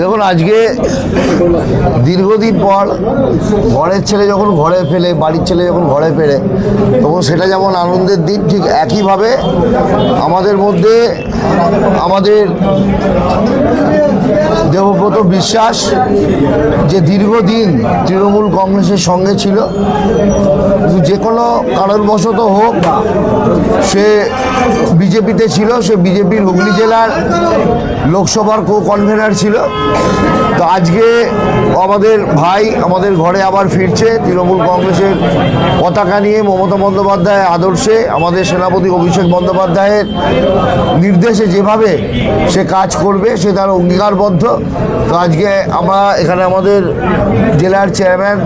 দেখুন, আজকে দীর্ঘদিন পর ঘরের ছেলে যখন ঘরে ফেলে, বাড়ির ছেলে যখন ঘরে ফেলে, তখন সেটা যেমন আনন্দের দিন, ঠিক একইভাবে আমাদের মধ্যে আমাদের দেবব্রত বিশ্বাস যে দীর্ঘদিন তৃণমূল কংগ্রেসের সঙ্গে ছিল যে কোনো কারণবশত হোক, সে বিজেপিতে ছিল, সে বিজেপির হুগলি জেলার লোকসভার কো কনভেনার ছিল। তো আজকে আমাদের ভাই আমাদের ঘরে আবার ফিরছে, তৃণমূল কংগ্রেসের পতাকা নিয়ে মমতা বন্দ্যোপাধ্যায় আদর্শে, আমাদের সেনাপতি অভিষেক বন্দ্যোপাধ্যায়ের নির্দেশে যেভাবে সে কাজ করবে, সে তার অঙ্গীকারবদ্ধ। তো আজকে আমরা এখানে আমাদের জেলার চেয়ারম্যান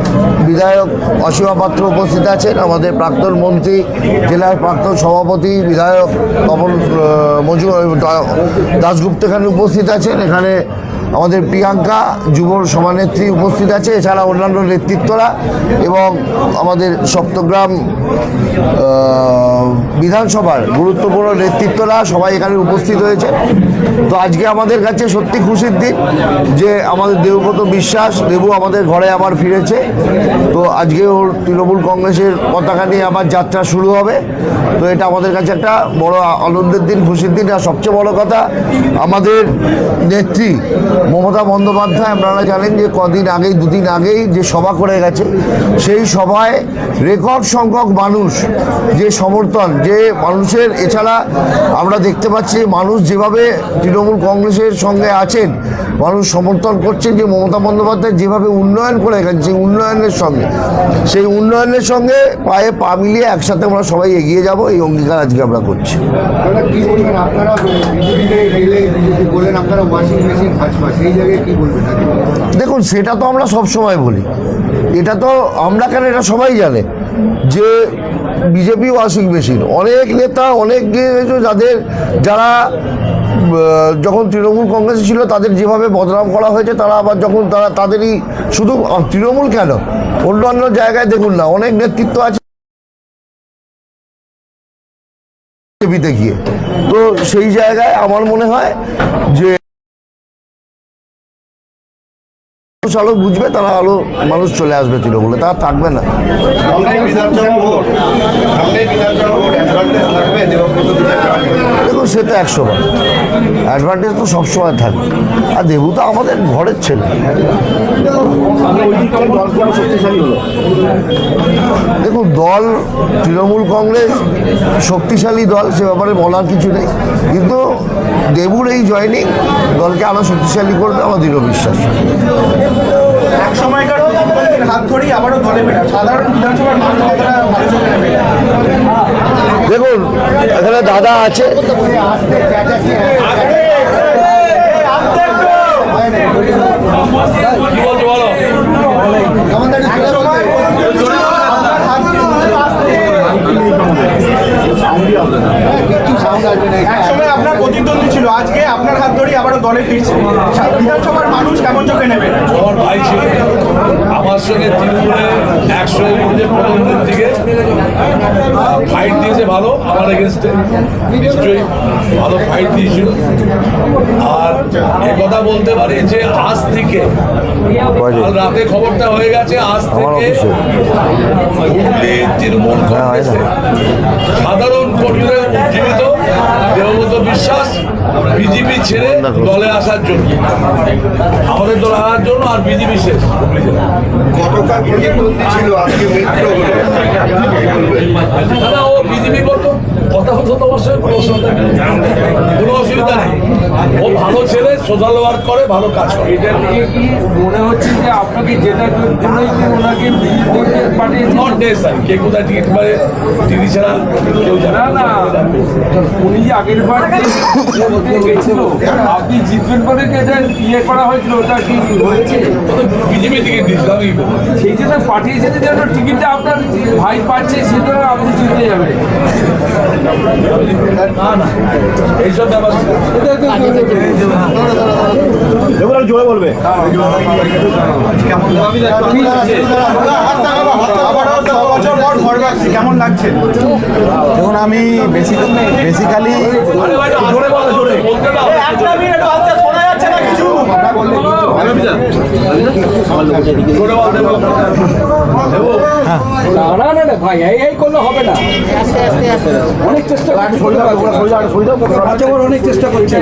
বিধায়ক অসীমা পাত্র উপস্থিত আছেন, আমাদের প্রাক্তন মন্ত্রী, জেলার প্রাক্তন সভাপতি বিধায়ক তপন মজু দাসগুপ্ত এখানে উপস্থিত আছেন এখানে আমাদের প্রিয়াঙ্কা যুব সভানেত্রী উপস্থিত আছে, এছাড়া অন্যান্য নেতৃত্বরা এবং আমাদের সপ্তগ্রাম বিধানসভার গুরুত্বপূর্ণ নেতৃত্বরা সবাই এখানে উপস্থিত হয়েছে। তো আজকে আমাদের কাছে সত্যি খুশির দিন যে আমাদের দেবব্রত বিশ্বাস দেবু আমাদের ঘরে আবার ফিরেছে। তো আজকে ওর তৃণমূল কংগ্রেসের পতাকা নিয়ে আবার যাত্রা শুরু হবে। তো এটা আমাদের কাছে একটা বড় আনন্দের দিন, খুশির দিন। আর সবচেয়ে বড় কথা, আমাদের নেত্রী মমতা বন্দ্যোপাধ্যায়, আপনারা জানেন যে কদিন আগেই, দুদিন আগেই যে সভা করে গেছে, সেই সভায় রেকর্ড সংখ্যক মানুষ, যে সমর্থন, যে মানুষের, এছাড়া আমরা দেখতে পাচ্ছি মানুষ যেভাবে তৃণমূল কংগ্রেসের সঙ্গে আছেন মানুষ সমর্থন করছেন যে মমতা বন্দ্যোপাধ্যায় যেভাবে উন্নয়ন করে গেছেন সেই উন্নয়নের সঙ্গে সেই উন্নয়নের সঙ্গে পায়ে পা মিলিয়ে একসাথে আমরা সবাই এগিয়ে যাব এই অঙ্গীকার আজকে আমরা করছি? দেখুন সেটা তো আমরা সব সময় বলি। এটা তো আমরা কেন এটা সবাই জানে। যে বিজেপি ওয়াশিং মেশিন অনেক নেতা, অনেক যাদের, যারা যখন তৃণমূল কংগ্রেসে ছিল, তাদের যেভাবে বদনাম করা হয়েছে, তারা আবার যখন তারা, তাদেরই শুধু তৃণমূল কেন? অন্যান্য জায়গায় দেখুন না, অনেক নেতৃত্ব আছে বিজেপিতে গিয়ে। তো সেই জায়গায় আমার মনে হয় যে মানুষ আলো বুঝবে তারা আলো মানুষ চলে আসবে তৃণমূলে তারা থাকবে না। দেখুন সে তো একশো বার। অ্যাডভান্টেজ তো সবসময় থাকবে। আর দেবু তো আমাদের ঘরের ছেলে। দেখুন দল তৃণমূল কংগ্রেস শক্তিশালী দল সে ব্যাপারে বলার কিছু নেই। কিন্তু দেবুর এই জয়নিং দলকে আরও শক্তিশালী করবে আমার দৃঢ় বিশ্বাস। এক সময়কার হাত ধরেই আবারও দলে ফেরা। সাধারণ বিধানসভার মানুষ কতটা ভালো চোখে নেবে দেখুন এখানে দাদা আছে। এক সময় আপনার প্রতিদ্বন্দ্বী ছিল। আজকে আপনার হাত ধরেই আবারও দলে ফিরছে। বিধানসভার মানুষ কেমন চোখে নেবে? আমার সঙ্গে তৃণমূলে একশো এর থেকে ফাইট দিয়েছে ভালো আমার এগেনস্টে নিশ্চয়ই ভালো ফাইট দিয়েছিল। আর কথা বলতে পারি যে আজ থেকে রাতে খবরটা হয়ে গেছে আজ থেকে হুগলি তৃণমূল হ্যাঁ, হয়। কংগ্রেসে সাধারণ কর্মীরা উজ্জীবিত। দেবব্রত বিশ্বাস বিজেপি ছেড়ে দলে আসার জন্য। আমাদের দলে আসার জন্য আর বিজেপি শেষ। গতকাল ছিল আজকে দাদা ও বিজেপি করতো কথা হতো তোমার সঙ্গে কোনো অসুবিধা নেই। কোনো অসুবিধা নেই। ও ভালো ছেলে সোশ্যাল ওয়ার্ক করে ভালো কাজ করে। এটা নিয়ে কি মনে হচ্ছে যে আপনাকে জন্যই কি ওনাকে পাঠিয়েছে নট নেসারি কে কোথায় টিকিট পারে তিনি ছাড়া কেউ জানে না। উনি যে আগের বার গেছিল আপনি জিতবেন বলে এটা ইয়ে করা হয়েছিল? ওটা কি হয়েছে? বিজেপি টিকিট দিয়েছিল আমি সেই জন্য পাঠিয়েছেন যেন টিকিটটা আপনার ভাই পাচ্ছে সেটা আপনি জিতে যাবেন না জোরে বাড়ছে কেমন লাগছে? দেখুন আমি বেসিক্যালি আরে ভাই, জোরে বলো জোরে বলতে দাও ছোট বল দেবো দেবো না না না ভাই এই এই করলে হবে না অনেক চেষ্টা অনেক চেষ্টা করছি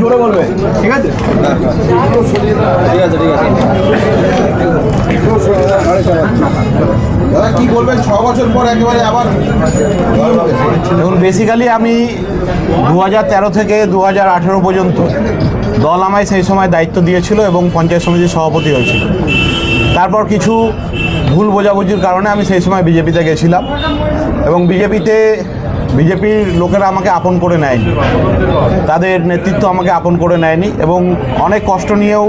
জোরে বলবে ঠিক আছে কি বলবেন? ছ বছর পর একেবারে আবার দেখুন বেসিক্যালি আমি দু থেকে দু পর্যন্ত দল আমায় সেই সময় দায়িত্ব দিয়েছিল এবং পঞ্চায়েত সমিতির সভাপতি হয়েছিল। তারপর কিছু ভুল বোঝাবুঝির কারণে আমি সেই সময় বিজেপিতে গেছিলাম এবং বিজেপিতে বিজেপির লোকেরা আমাকে আপন করে নেয়নি। তাদের নেতৃত্ব আমাকে আপন করে নেয়নি এবং অনেক কষ্ট নিয়েও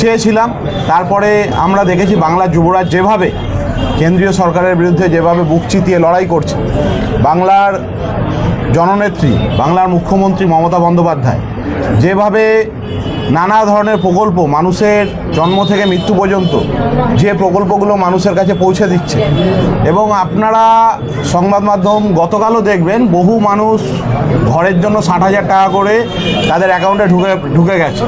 চেয়েছিলাম। তারপরে আমরা দেখেছি বাংলার যুবরাজ যেভাবে কেন্দ্রীয় সরকারের বিরুদ্ধে যেভাবে বুক চিতিয়ে লড়াই করছে বাংলার জননেত্রী বাংলার মুখ্যমন্ত্রী মমতা বন্দ্যোপাধ্যায় যেভাবে নানা ধরনের প্রকল্প মানুষের জন্ম থেকে মৃত্যু পর্যন্ত যে প্রকল্পগুলো মানুষের কাছে পৌঁছে দিচ্ছে। এবং আপনারা সংবাদ মাধ্যম গতকালও দেখবেন বহু মানুষ ঘরের জন্য ষাট হাজার টাকা করে তাদের অ্যাকাউন্টে ঢুকে ঢুকে গেছে।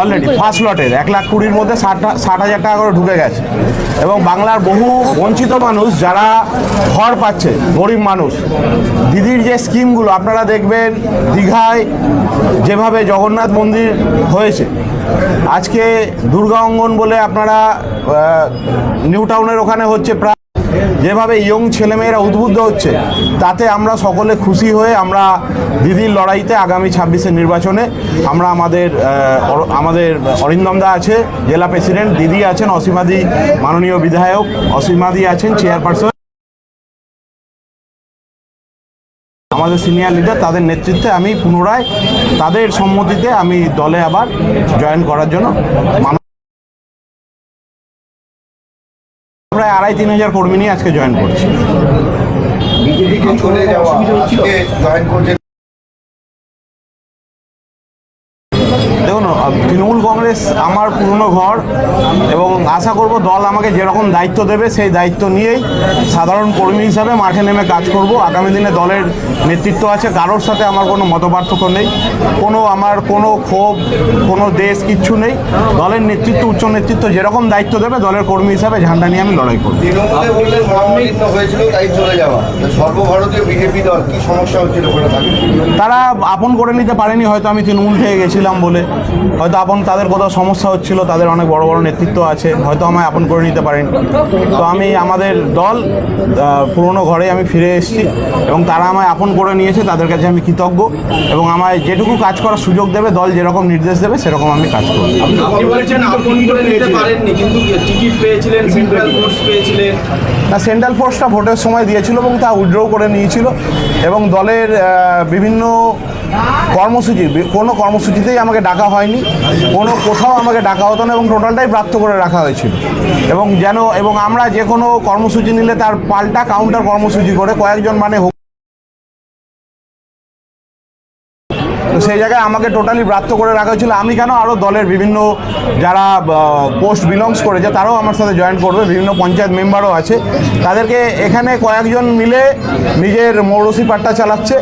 অলরেডি ফার্স্ট লটের এক লাখ কুড়ির মধ্যে ষাট ষাট হাজার টাকা করে ঢুকে গেছে। এবং বাংলার বহু বঞ্চিত মানুষ যারা ঘর পাচ্ছে গরিব মানুষ দিদির যে স্কিমগুলো আপনারা দেখবেন দীঘায় যেভাবে জগন্নাথ মন্দির হয়েছে। আজকে দুর্গা অঙ্গন বলে আপনারা নিউ টাউনের ওখানে হচ্ছে প্রায় যেভাবে ইয়ং ছেলেমেয়েরা উদ্বুদ্ধ হচ্ছে, তাতে আমরা সকলে খুশি হয়ে আমরা দিদির লড়াইতে আগামী ছাব্বিশের নির্বাচনে আমরা আমাদের আমাদের অরিন্দম দা আছে, জেলা প্রেসিডেন্ট, দিদি আছেন, অসীমাদি মাননীয় বিধায়ক, অসীমাদি আছেন, চেয়ারপারসন। আমাদের সিনিয়র লিডার তাদের নেতৃত্বে আমি পুনরায় তাদের সম্মতিতে আমি দলে আবার জয়েন করার জন্য প্রায় আড়াই তিন হাজার কর্মী নিয়ে আজকে জয়েন করছে দেখুন তৃণমূল কংগ্রেস আমার পুরনো ঘর এবং আশা করব দল আমাকে যেরকম দায়িত্ব দেবে সেই দায়িত্ব নিয়েই সাধারণ কর্মী হিসাবে মাঠে নেমে কাজ করব। আগামী দিনে দলের নেতৃত্ব আছে কারোর সাথে আমার কোনো মতপার্থক্য নেই। কোনো আমার কোনো ক্ষোভ কোনো দেশ কিচ্ছু নেই। দলের নেতৃত্ব উচ্চ নেতৃত্ব যেরকম দায়িত্ব দেবে দলের কর্মী হিসাবে ঝান্ডা নিয়ে আমি লড়াই করব। তারা আপন করে নিতে পারেনি হয়তো আমি তৃণমূল থেকে গেছিলাম বলে। হয়তো আপন তাদের কোথাও সমস্যা হচ্ছিল তাদের অনেক বড় বড় নেতৃত্ব আছে হয়তো আমায় আপন করে নিতে পারেন। তো আমি আমাদের দল পুরনো ঘরে আমি ফিরে এসেছি এবং তারা আমায় আপন করে নিয়েছে তাদের কাছে আমি কৃতজ্ঞ এবং আমায় যেটুকু কাজ করার সুযোগ দেবে দল যেরকম নির্দেশ দেবে সেরকম আমি কাজ করব। না সেন্ট্রাল ফোর্সটা ভোটের সময় দিয়েছিল এবং তা উইথড্র করে নিয়েছিল এবং দলের বিভিন্ন কর্মসূচি কোনো কর্মসূচিতেই আমাকে ডাকা হয়নি, কোনো কোথাও আমাকে ডাকা হতো না এবং টোটালটাই প্রাপ্ত করে রাখা হয়েছিল। এবং যেন, এবং আমরা যে কোনো কর্মসূচি নিলে তার পাল্টা কাউন্টার কর্মসূচি করে কয়েকজন মানে সেই জায়গায় আমাকে টোটালি ব্রাত্য করে রাখা হয়েছিল। আমি কেন আরও দলের বিভিন্ন যারা পোস্ট বিলংস করেছে তারাও আমার সাথে জয়েন করবে বিভিন্ন পঞ্চায়েত মেম্বারও আছে। তাদেরকে এখানে কয়েকজন মিলে নিজের মৌরসি পাট্টা চালাচ্ছে।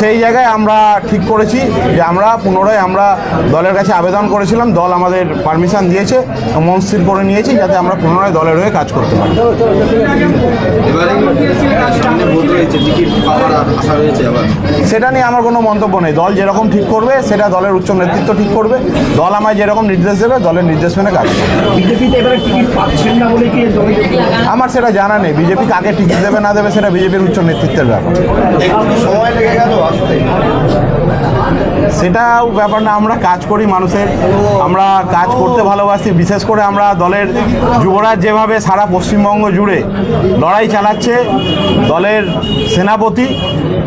সেই জায়গায় আমরা ঠিক করেছি যে আমরা পুনরায় আমরা দলের কাছে আবেদন করেছিলাম দল আমাদের পারমিশন দিয়েছে মনস্থির করে নিয়েছি যাতে আমরা পুনরায় দলের হয়ে কাজ করতে পারি। সেটা নিয়ে আমার কোনো মন্তব্য নেই। দল যেরকম ঠিক করবে সেটা দলের উচ্চ নেতৃত্ব ঠিক করবে। দল আমায় যেরকম নির্দেশ দেবে দলের নির্দেশ মেনে কাজ করবে। বিজেপিতে এবারে টিকিট পাচ্ছেন না বলে কি আমার সেটা জানা নেই। বিজেপি কাকে টিকিট দেবে না দেবে সেটা বিজেপির উচ্চ নেতৃত্বের ব্যাপার। সময় লেগে গেল আসতে। সেটাও ব্যাপার না, আমরা কাজ করি মানুষের। আমরা কাজ করতে ভালোবাসি, বিশেষ করে আমরা দলের যুবরাজ যেভাবে সারা পশ্চিমবঙ্গ জুড়ে লড়াই চালাচ্ছে, দলের সেনাপতি,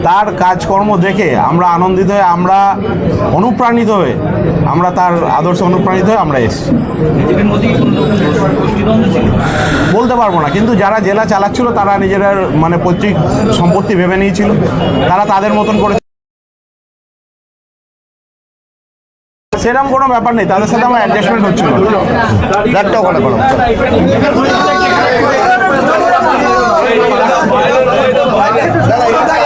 তার কাজকর্ম দেখে আমরা আনন্দিত হয়ে, আমরা অনুপ্রাণিত হয়ে, আমরা তার আদর্শ অনুপ্রাণিত হয়ে আমরা এসেছি। বলতে পারব না, কিন্তু যারা জেলা চালাচ্ছিল, তারা নিজেরা মানে পৈতৃক সম্পত্তি ভেবে নিয়েছিল। তারা তাদের মতন করে সেরকম কোনো ব্যাপার নেই তাদের সাথে আমার অ্যাডজাস্টমেন্ট হচ্ছিল ব্যাটটাও ওখানে করো পিতাম